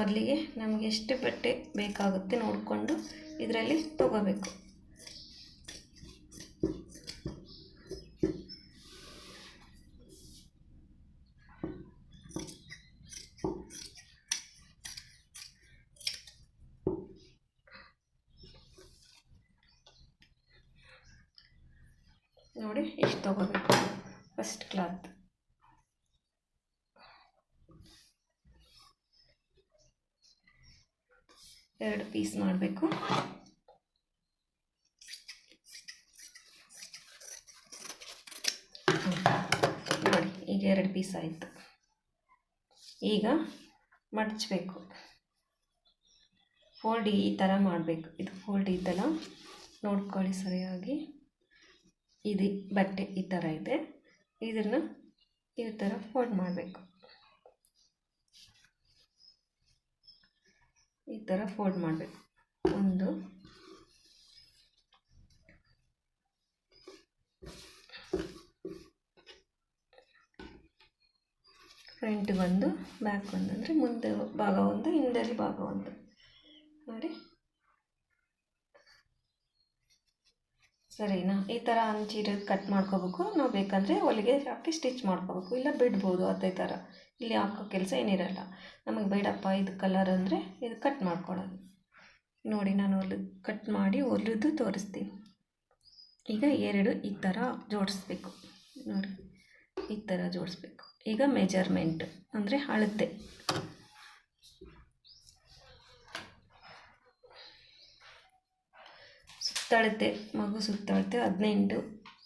ಮೊದಲಿಗೆ ನಮಗೆ ಎಷ್ಟು ಬಟ್ಟೆ ಬೇಕಾಗುತ್ತೆ ನೋಡಿಕೊಂಡು ಇದರಲ್ಲಿ ತಗೋಬೇಕು. ನೋಡಿ ಇಷ್ಟು ತಗೋಬೇಕು. ಫಸ್ಟ್ ಕ್ಲಾತ್ ಎರಡು ಪೀಸ್ ಮಾಡಬೇಕು. ನೋಡಿ, ಈಗ ಎರಡು ಪೀಸ್ ಆಯಿತು. ಈಗ ಮಡಚಬೇಕು. ಫೋಲ್ಡ್ ಈ ಥರ ಮಾಡಬೇಕು. ಇದು ಫೋಲ್ಡ್ ಇದೆಲ್ಲ ನೋಡ್ಕೊಳ್ಳಿ ಸರಿಯಾಗಿ. ಇದು ಬಟ್ಟೆ ಈ ಥರ ಇದೆ. ಇದನ್ನು ಈ ಥರ ಫೋಲ್ಡ್ ಮಾಡಬೇಕು. ಈ ಥರ ಫೋಲ್ಡ್ ಮಾಡಬೇಕು. ಒಂದು. ಫ್ರಂಟ್ ಒಂದು ಬ್ಯಾಕ್ ಒಂದು. ಅಂದರೆ ಮುಂದೆ ಭಾಗ ಒಂದು, ಹಿಂದಲ್ಲಿ ಭಾಗ ಒಂದು. ನೋಡಿ. ಸರಿನಾ? ಈ ಥರ ಅಂಚಿರೋದು ಕಟ್ ಮಾಡ್ಕೋಬೇಕು. ನಾವು ಬೇಕಂದರೆ ಹೊಲಿಗೆ ಹಾಕಿ ಸ್ಟಿಚ್ ಮಾಡ್ಕೋಬೇಕು. ಇಲ್ಲ ಬಿಡ್ಬೋದು ಅದೇ ಥರ ಇಲ್ಲಿ ಹಾಕೋ ಕೆಲಸ ಏನಿರಲ್ಲ. ನಮಗೆ ಬೇಡಪ್ಪ ಇದು ಕಲರ್ ಅಂದರೆ ಇದು ಕಟ್ ಮಾಡ್ಕೊಳ್ಳೋದು ನೋಡಿ ನಾನು ಹೊಲಿದು ಕಟ್ ಮಾಡಿ ಹೊಲಿದು ತೋರಿಸ್ತೀನಿ. ಈಗ ಎರಡು ಈ ಥರ ಜೋಡಿಸ್ಬೇಕು. ನೋಡಿ, ಈ ಥರ ಜೋಡಿಸ್ಬೇಕು. ಈಗ ಮೆಜರ್ಮೆಂಟ್ ಅಂದರೆ ಅಳತೆ. ಸುತ್ತಳತೆ, ಮಗು ಸುತ್ತಳತೆ ಹದಿನೆಂಟು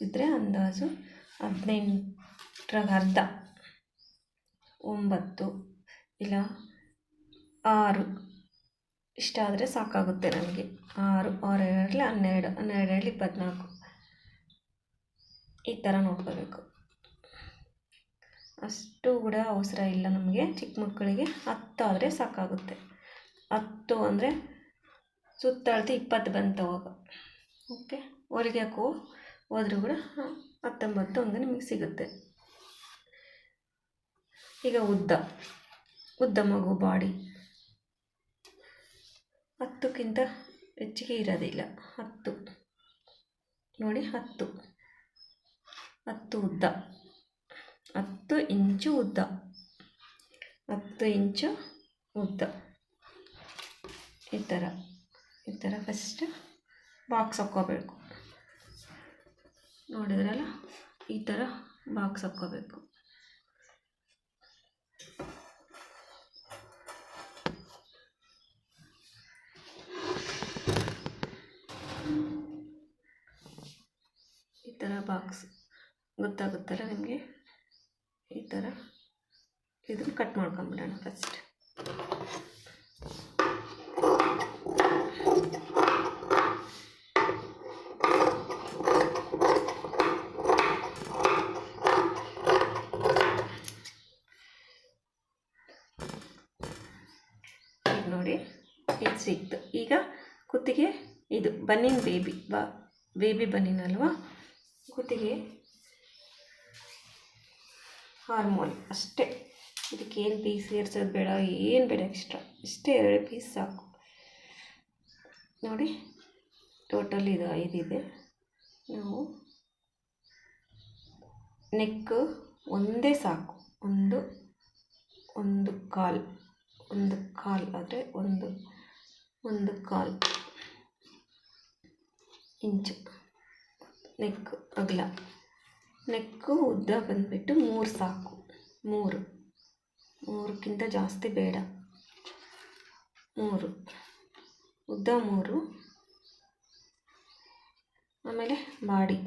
ಇದ್ದರೆ ಅಂದಾಜು ಹದಿನೆಂಟರಾಗ ಅರ್ಧ ಒಂಬತ್ತು ಇಲ್ಲ ಆರು. ಇಷ್ಟಾದರೆ ಸಾಕಾಗುತ್ತೆ ನಮಗೆ. ಆರು ಆರು ಎರಡಲಿ ಹನ್ನೆರಡು, ಹನ್ನೆರಡರಲ್ಲಿ ಇಪ್ಪತ್ತ್ನಾಲ್ಕು ಈ ಥರ ನೋಡ್ಕೋಬೇಕು. ಅಷ್ಟು ಕೂಡ ಅವಸರ ಇಲ್ಲ ನಮಗೆ. ಚಿಕ್ಕ ಮಕ್ಕಳಿಗೆ ಹತ್ತಾದರೆ ಸಾಕಾಗುತ್ತೆ. ಹತ್ತು ಅಂದರೆ ಸುತ್ತಳತೆ ಇಪ್ಪತ್ತು ಬಂತು ಅವಾಗ. ಓಕೆ ಹೊಲಿಗೆ ಹಾಕೋ ಹೋದರೂ ಕೂಡ ಹತ್ತೊಂಬತ್ತು ಹಂಗೆ ನಿಮಗೆ ಸಿಗುತ್ತೆ. ಈಗ ಉದ್ದ. ಉದ್ದ ಮಗು ಬಾಡಿ ಹತ್ತಕ್ಕಿಂತ ಹೆಚ್ಚಿಗೆ ಇರೋದಿಲ್ಲ ಹತ್ತು. ನೋಡಿ ಹತ್ತು. ಹತ್ತು ಉದ್ದ. ಹತ್ತು ಇಂಚು ಉದ್ದ. ಹತ್ತು ಇಂಚು ಉದ್ದ. ಈ ಥರ. ಈ ಥರ ಫಸ್ಟ್ ಬಾಕ್ಸ್ ಹಾಕ್ಕೋಬೇಕು. ನೋಡಿದ್ರಲ್ಲ? ಈ ಥರ ಬಾಕ್ಸ್ ಹಾಕ್ಕೋಬೇಕು. ಈ ಥರ ಬಾಕ್ಸ್ ಗೊತ್ತಾಗುತ್ತಲ್ಲ ನಿಮಗೆ? ಈ ಥರ ಇದನ್ನು ಕಟ್ ಮಾಡ್ಕೊಂಬಿಡೋಣ ಫಸ್ಟ್ ಈಗ ನೋಡಿ ಇದು ಸಿಕ್ತು ಈಗ ಕುತ್ತಿಗೆ ಇದು ಬನ್ನಿನ ಬೇಬಿ, ಬಾ, ಬೇಬಿ ಬನ್ನಿನ್ ಅಲ್ವಾ? ಕುತ್ತಿಗೆ ಹಾರ್ಮೋನ್, ಅಷ್ಟೇ. ಇದಕ್ಕೆ ಏನು ಪೀಸ್ ಸೇರ್ಸೋದು ಬೇಡ, ಏನು ಬೇಡ ಎಕ್ಸ್ಟ್ರಾ ಇಷ್ಟೇ ಎರಡು ಪೀಸ್ ಸಾಕು. ನೋಡಿ ಟೋಟಲ್ ಇದು ಐದಿದೆ. ನಾವು ನೆಕ್ ಒಂದೇ ಸಾಕು. ಒಂದು ಒಂದು ಕಾಲು. ಒಂದು ಕಾಲು ಆದರೆ ಒಂದು ಒಂದು ಕಾಲು. ಇಂಚು. ನೆಕ್ ಅಗಲ. ನೆಕ್ಕು ಉದ್ದ ಬಂದುಬಿಟ್ಟು ಮೂರು ಸಾಕು. ಮೂರು. ಮೂರಕ್ಕಿಂತ ಜಾಸ್ತಿ ಬೇಡ. ಮೂರು. ಉದ್ದ ಮೂರು. ಆಮೇಲೆ ಬಾಡಿ.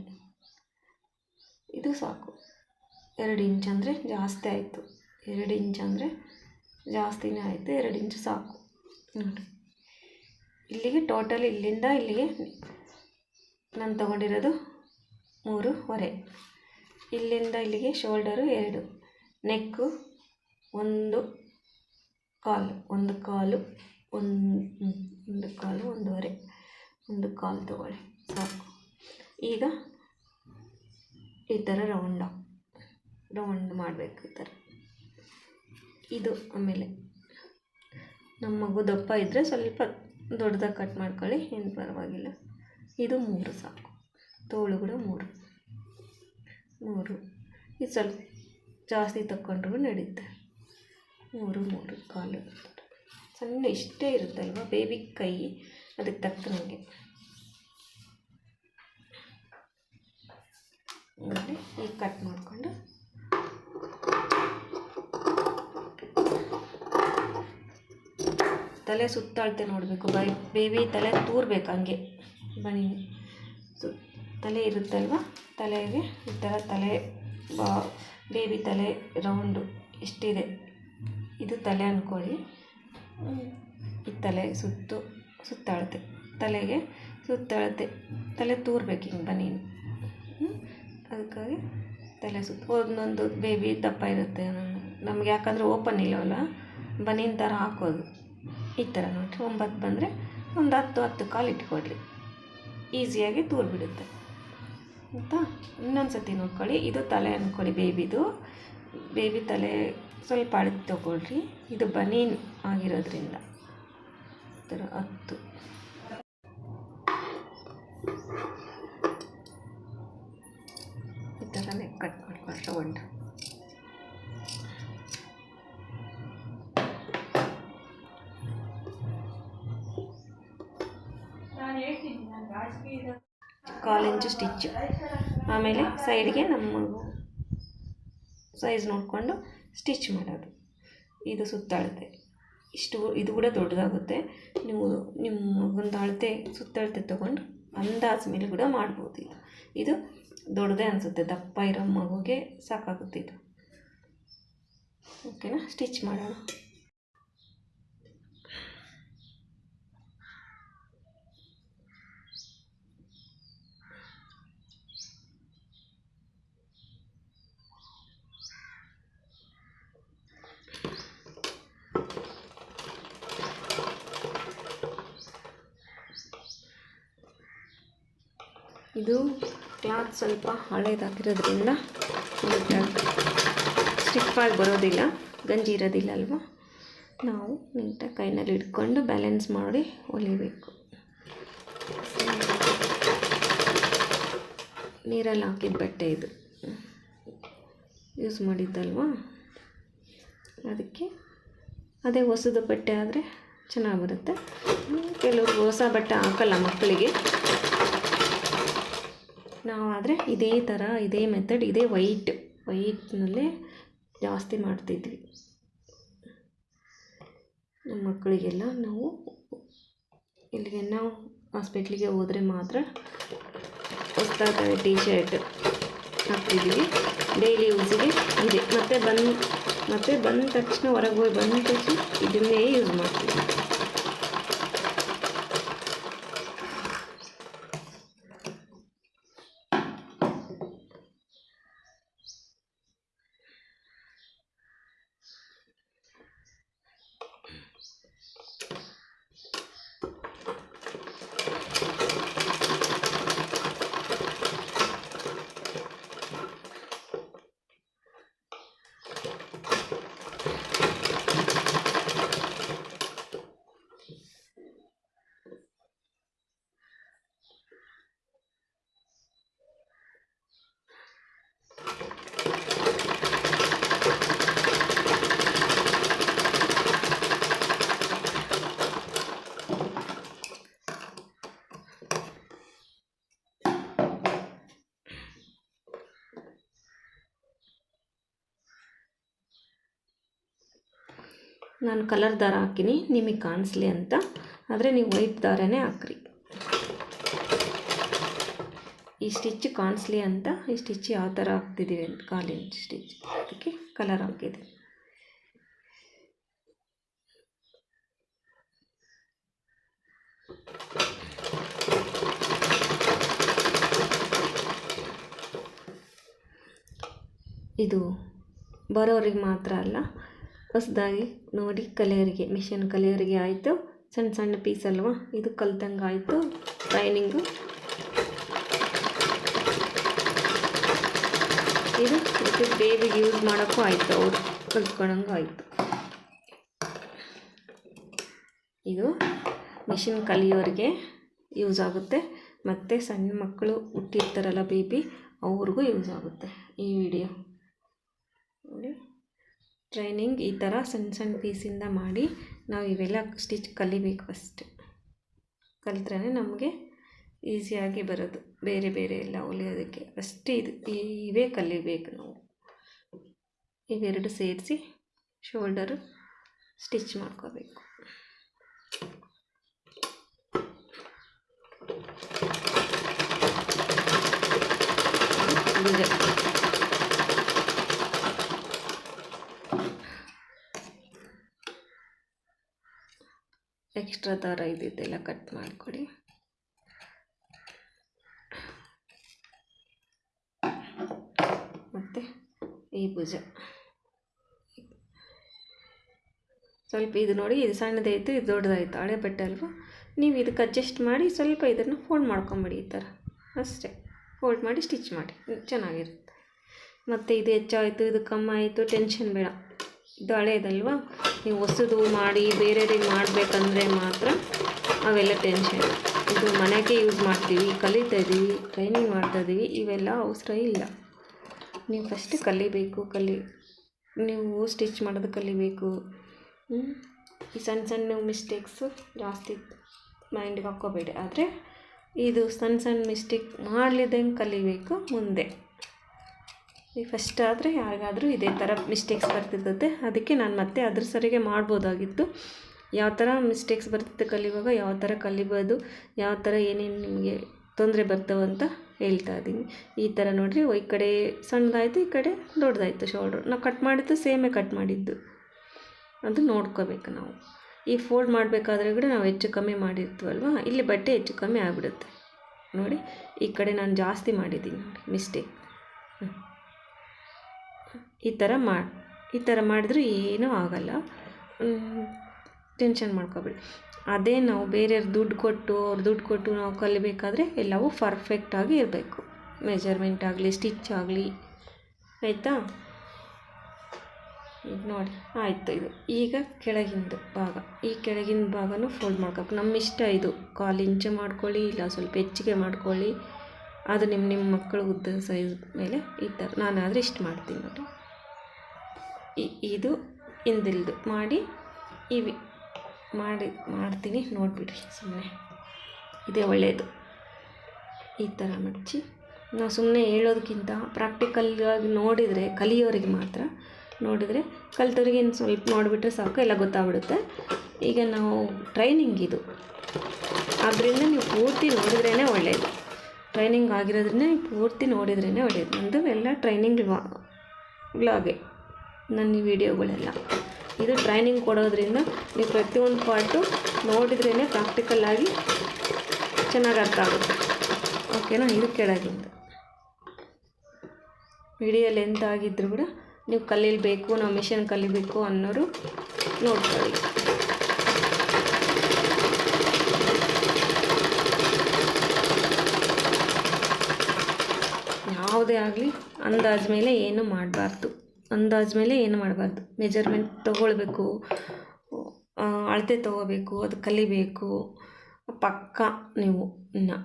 ಇದು ಸಾಕು. ಎರಡು ಇಂಚ್ ಅಂದರೆ ಜಾಸ್ತಿ ಆಯಿತು. ಎರಡು ಇಂಚ್ ಅಂದರೆ ಜಾಸ್ತಿನೇ ಆಯಿತು. ಎರಡು ಇಂಚು ಸಾಕು. ನೋಡಿ. ಇಲ್ಲಿಗೆ ಟೋಟಲ್ ಇಲ್ಲಿಂದ ಇಲ್ಲಿಗೆ ನಾನು ತಗೊಂಡಿರೋದು ಮೂರುವರೆ. ಇಲ್ಲಿಂದ ಇಲ್ಲಿಗೆ ಶೋಲ್ಡರು ಎರಡು. ನೆಕ್ಕು ಒಂದು ಕಾಲು ಒಂದು ಕಾಲು, ಒಂದು ಒಂದು ಕಾಲು, ಒಂದೂವರೆ. ಒಂದು ಕಾಲು ತಗೊಳ್ಳಿ, ಸಾಕು. ಈಗ ಈ ಥರ ರೌಂಡ ರೌಂಡ್ ಮಾಡಬೇಕು ಈ ಥರ. ಇದು ಆಮೇಲೆ ನಮ್ಮ ಮಗು ದಪ್ಪ ಇದ್ದರೆ ಸ್ವಲ್ಪ ದೊಡ್ಡದಾಗಿ ಕಟ್ ಮಾಡ್ಕೊಳ್ಳಿ, ಏನು ಪರವಾಗಿಲ್ಲ. ಇದು ಮೂರು ಸಾಕು. ತೋಳು ಕೂಡ ಮೂರು. ಮೂರು. ಇದು ಸ್ವಲ್ಪ ಜಾಸ್ತಿ ತಗೊಂಡ್ರು ನಡೆಯುತ್ತೆ ಮೂರು ಮೂರು, ಕಾಲು. ಸಣ್ಣ ಇಷ್ಟೇ ಇರುತ್ತಲ್ವ? ಬೇಬಿ ಕೈ ಅದಕ್ಕೆ ತಕ್ಕಂಗೆ. ಈಗ ಕಟ್ ಮಾಡಿಕೊಂಡು. ತಲೆ ಸುತ್ತಾಳ್ತೆ ನೋಡಬೇಕು. ಬೈ ಬೇಬಿ ತಲೆ ತೂರ್ಬೇಕು ಹಂಗೆ. ಬನ್ನಿ ತಲೆ ಇರುತ್ತಲ್ವ? ತಲೆಗೆ ಈ ಥರ ತಲೆ ಬೇಬಿ ತಲೆ ರೌಂಡು ಇಷ್ಟಿದೆ. ಇದು ತಲೆ ಅಂದ್ಕೊಳ್ಳಿ ಈ ತಲೆ ಸುತ್ತು, ಸುತ್ತಾಳತೆ. ತಲೆಗೆ ಸುತ್ತಾಳತೆ. ತಲೆ ತೂರ್ಬೇಕು ಹಿಂಗೆ ಬನ್ನಿ. ಅದಕ್ಕಾಗಿ ತಲೆ ಸುತ್ತ. ಒಂದೊಂದು ಬೇಬಿ ದಪ್ಪ ಇರುತ್ತೆ ನಮ್ಗೆ ಯಾಕಂದರೆ ಓಪನ್ ಇಲ್ಲವಲ್ಲ? ಬನೀನ್ ಥರ ಹಾಕೋದು. ಈ ಥರ ನೋಡಿರಿ ಒಂಬತ್ತು ಬಂದರೆ ಒಂದು ಹತ್ತು ಹತ್ತು ಕಾಲು ಇಟ್ಕೊಡ್ರಿ ಈಸಿಯಾಗಿ ತೂರಿಬಿಡುತ್ತೆ. ಆಯಿತಾ? ಇನ್ನೊಂದು ಸತಿ ನೋಡ್ಕೊಳ್ಳಿ. ಇದು ತಲೆ ಅಂದ್ಕೊಳ್ಳಿ ಬೇಬಿದು. ಬೇಬಿ ತಲೆ ಸ್ವಲ್ಪ ಅಳತೆ ತೊಗೊಳ್ರಿ. ಇದು ಬನೀನ್ ಆಗಿರೋದ್ರಿಂದ. ಥರ ಹತ್ತು. ಈ ಥರನೇ ಕಟ್ ಮಾಡ್ಕೊಂಡು ತಗೊಂಡು ಕಾಲು ಇಂಚು ಸ್ಟಿಚ್ಚು ಆಮೇಲೆ ಸೈಡ್ಗೆ ನಮ್ಮ ಸೈಜ್ ನೋಡಿಕೊಂಡು ಸ್ಟಿಚ್ ಮಾಡೋದು. ಇದು ಸುತ್ತಳತೆ. ಇಷ್ಟು ಇದು ಕೂಡ ದೊಡ್ಡದಾಗುತ್ತೆ. ನೀವು ನಿಮ್ಮ ಒಂದು ಅಳತೆ ಸುತ್ತಳತೆ ತೊಗೊಂಡು ಅಂದಾಜು ಮೇಲೆ ಕೂಡ ಮಾಡ್ಬೋದು ಇದು. ಇದು ದೊಡ್ಡದೇ ಅನಿಸುತ್ತೆ. ದಪ್ಪ ಇರೋ ಮಗುಗೆ ಸಾಕಾಗುತ್ತೆ ಇದು. ಓಕೆನಾ? ಸ್ಟಿಚ್ ಮಾಡೋಣ. ಇದು ಕ್ಲಾತ್ ಸ್ವಲ್ಪ ಹಳೇದಾಗಿರೋದ್ರಿಂದ ಸ್ಟಿಫಾಗಿ ಬರೋದಿಲ್ಲ, ಗಂಜಿ ಇರೋದಿಲ್ಲ ಅಲ್ವಾ? ನಾವು ನೀಟಾಗಿ ಕೈನಲ್ಲಿ ಹಿಡ್ಕೊಂಡು ಬ್ಯಾಲೆನ್ಸ್ ಮಾಡಿ ಹೊಲಿಬೇಕು. ನೀರಲ್ಲಿ ಹಾಕಿದ ಬಟ್ಟೆ ಇದು. ಯೂಸ್ ಮಾಡಿದ್ದಲ್ವಾ? ಅದಕ್ಕೆ ಅದೇ ಹೊಸದು ಬಟ್ಟೆ ಆದರೆ ಚೆನ್ನಾಗಿ ಬರುತ್ತೆ. ಕೆಲವರು ಹೊಸ ಬಟ್ಟೆ ಹಾಕಲ್ಲ ಮಕ್ಕಳಿಗೆ. ನಾವಾದರೆ ಇದೇ ಥರ ಇದೇ ಮೆಥಡ್ ಇದೇ ವೈಟ್ ವೈಟ್ನಲ್ಲೇ ಜಾಸ್ತಿ ಮಾಡ್ತಿದ್ವಿ. ನಮ್ಮ ಮಕ್ಕಳಿಗೆಲ್ಲ ನಾವು ಇಲ್ಲಿಗೆ ನಾವು ಹಾಸ್ಪಿಟ್ಲಿಗೆ ಹೋದರೆ ಮಾತ್ರ ಹೊಸ್ದಾದ ಟೀ ಶರ್ಟ್ ಹಾಕ್ತಿದ್ದೀವಿ ಡೈಲಿ ಯೂಸಿಗೆ ಇದೆ. ಮತ್ತು ಬಂದು, ಮತ್ತು ಬಂದ ತಕ್ಷಣ ಹೊರಗೆ ಹೋಗಿ ಬಂದ ತಕ್ಷಣ ಇದನ್ನೇ ಯೂಸ್ ಮಾಡ್ತೀವಿ ನಾನು ಕಲರ್ ದಾರ ಹಾಕಿನಿ, ನಿಮಗೆ ಕಾಣಿಸ್ಲಿ ಅಂತ. ಆದರೆ ನೀವು ವೈಟ್ ದಾರನೇ ಹಾಕ್ರಿ. ಈ ಸ್ಟಿಚ್ ಕಾಣಿಸ್ಲಿ ಅಂತ, ಈ ಸ್ಟಿಚ್ ಯಾವ ಥರ ಹಾಕ್ತಿದ್ದೀವಿ ಅಂತ, ಕಾಲಿನ ಸ್ಟಿಚ್ ಅದಕ್ಕೆ ಕಲರ್ ಹಾಕಿದೆ. ಇದು ಬರೋರಿಗೆ ಮಾತ್ರ ಅಲ್ಲ ಹೊಸ್ದಾಗಿ ನೋಡಿ, ಕಲಿಯೋರಿಗೆ, ಮಿಷನ್ ಕಲಿಯೋರಿಗೆ ಆಯಿತು. ಸಣ್ಣ ಸಣ್ಣ ಪೀಸ್ ಅಲ್ವಾ? ಇದು ಕಲ್ತಂಗೆ ಆಯಿತು. ಟ್ರೈನಿಂಗು ಇದು ಮತ್ತು ಬೇಬಿಗೆ ಯೂಸ್ ಮಾಡೋಕ್ಕೂ ಆಯಿತು. ಅವರು ಕಲ್ತ್ಕೊಳಂಗೆ ಆಯಿತು. ಇದು ಮಿಷಿನ್ ಕಲಿಯೋರಿಗೆ ಯೂಸ್ ಆಗುತ್ತೆ. ಮತ್ತು ಸಣ್ಣ ಮಕ್ಕಳು ಹುಟ್ಟಿರ್ತಾರಲ್ಲ ಬೇಬಿ ಅವ್ರಿಗೂ ಯೂಸ್ ಆಗುತ್ತೆ ಈ ವಿಡಿಯೋ ನೋಡಿ. ಟ್ರೈನಿಂಗ್ ಈ ಥರ ಸಣ್ಣ ಸಣ್ಣ ಪೀಸಿಂದ ಮಾಡಿ ನಾವು ಇವೆಲ್ಲ ಸ್ಟಿಚ್ ಕಲಿಬೇಕು ಫಸ್ಟ್ ಕಲಿತ್ರೆ ನಮಗೆ ಈಸಿಯಾಗಿ ಬರೋದು. ಬೇರೆ ಬೇರೆ ಎಲ್ಲ ಹೊಲಿಯೋದಕ್ಕೆ ಫಸ್ಟ್ ಇದು ಇವೇ ಕಲಿಬೇಕು ನಾವು. ಇವೆರಡು ಸೇರಿಸಿ ಶೋಲ್ಡರು ಸ್ಟಿಚ್ ಮಾಡ್ಕೋಬೇಕು. ಎಕ್ಸ್ಟ್ರಾ ದಾರ ಇದ್ದಿದ್ದೆಲ್ಲ ಕಟ್ ಮಾಡಿಕೊಡಿ. ಮತ್ತು ಈ ಭುಜ. ಸ್ವಲ್ಪ ಇದು ನೋಡಿ, ಇದು ಸಣ್ಣದಾಯಿತು, ಇದು ದೊಡ್ಡದಾಯಿತು, ಹಳೆ ಬಟ್ಟೆ ಅಲ್ವಾ? ನೀವು ಇದಕ್ಕೆ ಅಡ್ಜಸ್ಟ್ ಮಾಡಿ ಸ್ವಲ್ಪ ಇದನ್ನು ಫೋಲ್ಡ್ ಮಾಡ್ಕೊಂಬಿಡಿ ಈ ಥರ. ಅಷ್ಟೇ. ಫೋಲ್ಡ್ ಮಾಡಿ ಸ್ಟಿಚ್ ಮಾಡಿ. ಚೆನ್ನಾಗಿರುತ್ತೆ. ಮತ್ತು ಇದು ಹೆಚ್ಚಾಯಿತು, ಇದು ಕಮ್ಮಿ ಆಯಿತು ಟೆನ್ಷನ್ ಬೇಡ. ಇದು ನೀವು ಹೊಸದು ಮಾಡಿ ಬೇರೆಯವ್ರಿಗೆ ಮಾಡಬೇಕಂದ್ರೆ ಮಾತ್ರ ಅವೆಲ್ಲ ಟೆನ್ಷನ್ ಇದು ಮನೆಗೆ ಯೂಸ್ ಮಾಡ್ತೀವಿ, ಕಲಿತಾ ಇದ್ದೀವಿ ಟ್ರೈನಿಂಗ್ ಮಾಡ್ತಾ ಇದ್ದೀವಿ ಇವೆಲ್ಲ ಅವಸರ ಇಲ್ಲ. ನೀವು ಫಸ್ಟ್ ಕಲಿಬೇಕು, ಕಲಿ, ನೀವು ಸ್ಟಿಚ್ ಮಾಡೋದು ಕಲಿಬೇಕು. ಈ ಸಣ್ಣ ಸಣ್ಣ ಮಿಸ್ಟೇಕ್ಸು ಜಾಸ್ತಿ ಮೈಂಡಿಗೆ ಹಾಕ್ಕೋಬೇಡಿ. ಆದರೆ ಇದು ಸಣ್ಣ ಸಣ್ಣ ಮಿಸ್ಟೇಕ್ ಮಾಡಲಿದ್ದಂಗೆ ಕಲಿಬೇಕು ಮುಂದೆ. ಈ ಫಸ್ಟ್ ಆದರೆ ಯಾರಿಗಾದರೂ ಇದೇ ಥರ ಮಿಸ್ಟೇಕ್ಸ್ ಬರ್ತಿರ್ತದೆ ಅದಕ್ಕೆ ನಾನು ಮತ್ತೆ ಅದ್ರ ಸರಿಗೆ ಮಾಡ್ಬೋದಾಗಿತ್ತು. ಯಾವ ಥರ ಮಿಸ್ಟೇಕ್ಸ್ ಬರ್ತಿತ್ತು ಕಲಿಯುವಾಗ, ಯಾವ ಥರ ಕಲಿಬೋದು, ಯಾವ ಥರ ಏನೇನು ನಿಮಗೆ ತೊಂದರೆ ಬರ್ತವಂತ ಹೇಳ್ತಾ ಇದ್ದೀನಿ ಈ ಥರ ನೋಡಿರಿ ಈ ಕಡೆ ಸಣ್ಣದಾಯಿತು, ಈ ಕಡೆ ದೊಡ್ಡದಾಯಿತು ಶೋಲ್ಡ್ರ್ ನಾವು ಕಟ್ ಮಾಡಿದ್ದು ಸೇಮೇ ಕಟ್ ಮಾಡಿದ್ದು. ಅದು ನೋಡ್ಕೋಬೇಕು ನಾವು. ಈ ಫೋಲ್ಡ್ ಮಾಡಬೇಕಾದ್ರೆ ಕೂಡ ನಾವು ಹೆಚ್ಚು ಕಮ್ಮಿ ಮಾಡಿರ್ತೀವಲ್ವ? ಇಲ್ಲಿ ಬಟ್ಟೆ ಹೆಚ್ಚು ಕಮ್ಮಿ ಆಗಿಬಿಡುತ್ತೆ. ನೋಡಿ, ಈ ಕಡೆ ನಾನು ಜಾಸ್ತಿ ಮಾಡಿದ್ದೀನಿ, ನೋಡಿ ಮಿಸ್ಟೇಕ್ ಈ ಥರ ಮಾಡಿ, ಈ ಥರ ಮಾಡಿದ್ರೆ ಏನೂ ಆಗಲ್ಲ. ಟೆನ್ಷನ್ ಮಾಡ್ಕೋಬೇಡಿ. ಅದೇ ನಾವು ಬೇರೆಯವ್ರು ದುಡ್ಡು ಕೊಟ್ಟು, ಅವ್ರು ದುಡ್ಡು ಕೊಟ್ಟು ನಾವು ಕಲಿಬೇಕಾದ್ರೆ ಎಲ್ಲವೂ ಪರ್ಫೆಕ್ಟಾಗಿ ಇರಬೇಕು. ಮೆಜರ್ಮೆಂಟ್ ಆಗಲಿ ಸ್ಟಿಚ್ ಆಗಲಿ. ಆಯಿತಾ? ಈಗ ನೋಡಿ, ಆಯಿತು ಇದು. ಈಗ ಕೆಳಗಿಂದು ಭಾಗ. ಈ ಕೆಳಗಿನ ಭಾಗನೂ ಫೋಲ್ಡ್ ಮಾಡ್ಕೋಬೇಕು. ನಮ್ಮ ಇಷ್ಟ ಇದು. ಕಾಲು ಇಂಚು ಮಾಡ್ಕೊಳ್ಳಿ, ಇಲ್ಲ ಸ್ವಲ್ಪ ಹೆಚ್ಚಿಗೆ ಮಾಡ್ಕೊಳ್ಳಿ. ಅದು ನಿಮ್ಮ ನಿಮ್ಮ ಮಕ್ಕಳ ಉದ್ದ ಸೈಜ್ ಮೇಲೆ ಈ ಥರ. ನಾನಾದರೆ ಇಷ್ಟು ಮಾಡ್ತೀನಿ ನೋಡಿ ಇದು ಹಿಂದಿಲ್ದು ಮಾಡಿ ಇವಿ, ಮಾಡಿ ಮಾಡ್ತೀನಿ ನೋಡಿಬಿಡ್ರಿ ಸುಮ್ಮನೆ ಇದೇ ಒಳ್ಳೆಯದು ಈ ಥರ ಮಡಚಿ ನಾವು ಸುಮ್ಮನೆ ಹೇಳೋದಕ್ಕಿಂತ ಪ್ರಾಕ್ಟಿಕಲ್ಗಾಗಿ ನೋಡಿದರೆ, ಕಲಿಯೋರಿಗೆ ಮಾತ್ರ ನೋಡಿದರೆ, ಕಲಿತವ್ರಿಗೆ ಇನ್ನು ಸ್ವಲ್ಪ ನೋಡಿಬಿಟ್ರೆ ಸಾಕು, ಎಲ್ಲ ಗೊತ್ತಾಗ್ಬಿಡುತ್ತೆ. ಈಗ ನಾವು ಟ್ರೈನಿಂಗ್ ಇದು. ಆದ್ದರಿಂದ ನೀವು ಪೂರ್ತಿ ನೋಡಿದ್ರೇ ಒಳ್ಳೆಯದು ಟ್ರೈನಿಂಗ್ ಆಗಿರೋದ್ರಿಂದ ನೀವು ಪೂರ್ತಿ ನೋಡಿದ್ರೇ ಒಳ್ಳೆಯದು ನಂದು ಎಲ್ಲ ಟ್ರೈನಿಂಗ್ ವ್ಲಾಗೆ. ನನ್ನ ಈ ವಿಡಿಯೋಗಳೆಲ್ಲ. ಇದು ಟ್ರೈನಿಂಗ್ ಕೊಡೋದ್ರಿಂದ ನೀವು ಪ್ರತಿಯೊಂದು ಪಾರ್ಟು ನೋಡಿದ್ರೇ ಪ್ರಾಕ್ಟಿಕಲ್ಲಾಗಿ ಚೆನ್ನಾಗಿ ಅರ್ಥ ಆಗುತ್ತೆ. ಓಕೆನಾ ಇದು ಕೆಳಗಿಂದ. ವಿಡಿಯೋ ಲೆಂತ್ ಆಗಿದ್ದರೂ ಕೂಡ ನೀವು ಕಲೀಬೇಕು ನಾವು ಮಿಷನ್ ಕಲಿಬೇಕು ಅನ್ನೋರು ನೋಡ್ಕೊಳ್ಳಿ. ಯಾವುದೇ ಆಗಲಿ ಅಂದಾಜ ಮೇಲೆ ಏನು ಮಾಡಬಾರ್ದು. ಅಂದಾಜು ಮೇಲೆ ಏನು ಮಾಡಬಾರ್ದು? ಮೆಜರ್ಮೆಂಟ್ ತೊಗೊಳ್ಬೇಕು ಅಳತೆ ತೊಗೋಬೇಕು, ಅದು ಕಲಿಬೇಕು. ಪಕ್ಕ ನೀವು. ಇನ್ನು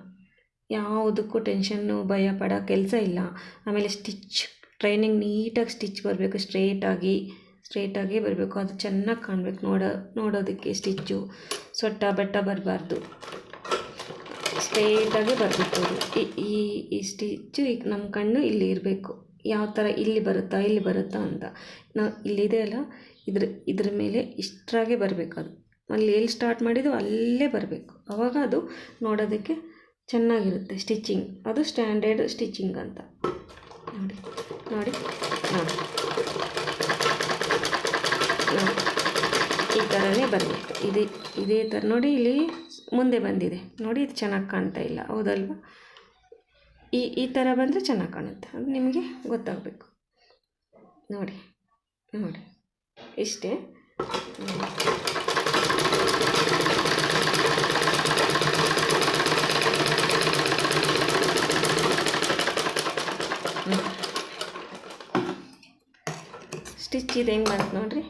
ಯಾವುದಕ್ಕೂ ಟೆನ್ಷನ್ನು ಭಯ ಪಡೋ ಕೆಲಸ ಇಲ್ಲ. ಆಮೇಲೆ ಸ್ಟಿಚ್ ಟ್ರೈನಿಂಗ್ ನೀಟಾಗಿ ಸ್ಟಿಚ್ ಬರಬೇಕು ಸ್ಟ್ರೇಟಾಗಿ ಸ್ಟ್ರೇಟಾಗಿ ಬರಬೇಕು. ಅದು ಚೆನ್ನಾಗಿ ಕಾಣಬೇಕು ನೋಡೋ, ನೋಡೋದಕ್ಕೆ ಸ್ಟಿಚ್ಚು ಸೊಟ್ಟ, ಬೆಟ್ಟ ಬರಬಾರ್ದು. ಸ್ಟ್ರೇಟಾಗಿ ಬರಬೇಕು. ಈ ಈ ಸ್ಟಿಚ್ಚು ಈಗ ನಮ್ಮ ಕಣ್ಣು ಇಲ್ಲಿ ಇರಬೇಕು. ಯಾವ ಥರ ಇಲ್ಲಿ ಬರುತ್ತಾ ಇಲ್ಲಿ ಬರುತ್ತಾ ಅಂತ. ನಾವು ಇಲ್ಲಿದೆ ಅಲ್ಲ, ಇದ್ರ ಇದ್ರ ಮೇಲೆ ಇಷ್ಟರಾಗೆ ಬರಬೇಕು ಅದು. ಅಲ್ಲಿ ಎಲ್ಲಿ ಸ್ಟಾರ್ಟ್ ಮಾಡಿದ್ದು ಅಲ್ಲೇ ಬರಬೇಕು. ಆವಾಗ ಅದು ನೋಡೋದಕ್ಕೆ ಚೆನ್ನಾಗಿರುತ್ತೆ ಸ್ಟಿಚಿಂಗ್ ಅದು ಸ್ಟ್ಯಾಂಡರ್ಡ್ ಸ್ಟಿಚಿಂಗ್ ಅಂತ. ನೋಡಿ ನೋಡಿ ನೋಡಿ. ಈ ಥರನೇ ಬರಬೇಕು ಇದೇ ಇದೇ ಥರ ನೋಡಿ, ಇಲ್ಲಿ ಮುಂದೆ ಬಂದಿದೆ. ನೋಡಿ, ಇದು ಚೆನ್ನಾಗಿ ಕಾಣ್ತಾ ಇಲ್ಲ. ಹೌದಲ್ವಾ? ಈ ಈ ಥರ ಬಂದರೆ ಚೆನ್ನಾಗಿ ಕಾಣುತ್ತೆ. ಅದು ನಿಮಗೆ ಗೊತ್ತಾಗಬೇಕು. ನೋಡಿ ನೋಡಿ. ಇಷ್ಟೇ. ಸ್ಟಿಚ್ ಇದು ಹೆಂಗೆ ಬಂತು ನೋಡಿರಿ?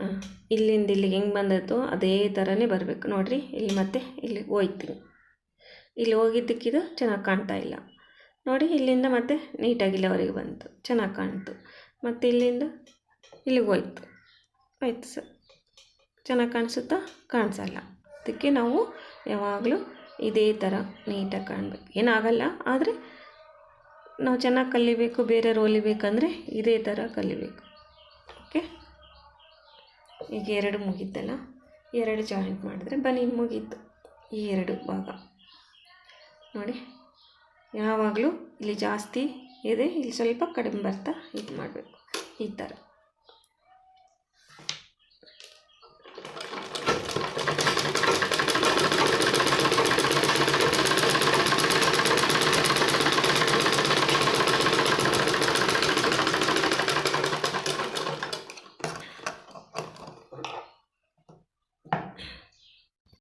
ಹಾಂ, ಇಲ್ಲಿಂದ ಇಲ್ಲಿಗೆ ಹೆಂಗೆ ಬಂದಿತ್ತು ಅದೇ ಥರನೇ ಬರಬೇಕು. ನೋಡಿರಿ, ಇಲ್ಲಿ ಮತ್ತೆ ಇಲ್ಲಿ ಹೋಯ್ತೀನಿ. ಇಲ್ಲಿ ಹೋಗಿದ್ದಕ್ಕಿದು ಚೆನ್ನಾಗಿ ಕಾಣ್ತಾ ಇಲ್ಲ. ನೋಡಿ, ಇಲ್ಲಿಂದ ಮತ್ತೆ ನೀಟಾಗಿ ಇಲ್ಲಿವರೆಗೆ ಬಂತು. ಚೆನ್ನಾಗಿ ಕಾಣ್ತು. ಮತ್ತು ಇಲ್ಲಿಂದ ಇಲ್ಲಿಗೆ ಹೋಯ್ತು. ಆಯಿತು ಸರ್. ಚೆನ್ನಾಗಿ ಕಾಣಿಸುತ್ತಾ? ಕಾಣಿಸಲ್ಲ. ಅದಕ್ಕೆ ನಾವು ಯಾವಾಗಲೂ ಇದೇ ಥರ ನೀಟಾಗಿ ಕಾಣಬೇಕು. ಏನಾಗಲ್ಲ, ಆದರೆ ನಾವು ಚೆನ್ನಾಗಿ ಕಲಿಬೇಕು ಬೇರೆಯವ್ರು ಹೊಲಿಬೇಕಂದ್ರೆ ಇದೇ ಥರ ಕಲಿಬೇಕು. ಓಕೆ ಈಗ ಎರಡು ಮುಗೀತಲ್ಲ? ಎರಡು ಜಾಯಿಂಟ್ ಮಾಡಿದ್ರೆ ಬನ್ನಿ, ಮುಗೀತು. ಈ ಎರಡು ಭಾಗ. ನೋಡಿ. ಯಾವಾಗಲೂ ಇಲ್ಲಿ ಜಾಸ್ತಿ ಇದೆ. ಇಲ್ಲಿ ಸ್ವಲ್ಪ ಕಡಿಮೆ ಬರ್ತಾ ಇದು ಮಾಡಬೇಕು. ಈ ಥರ.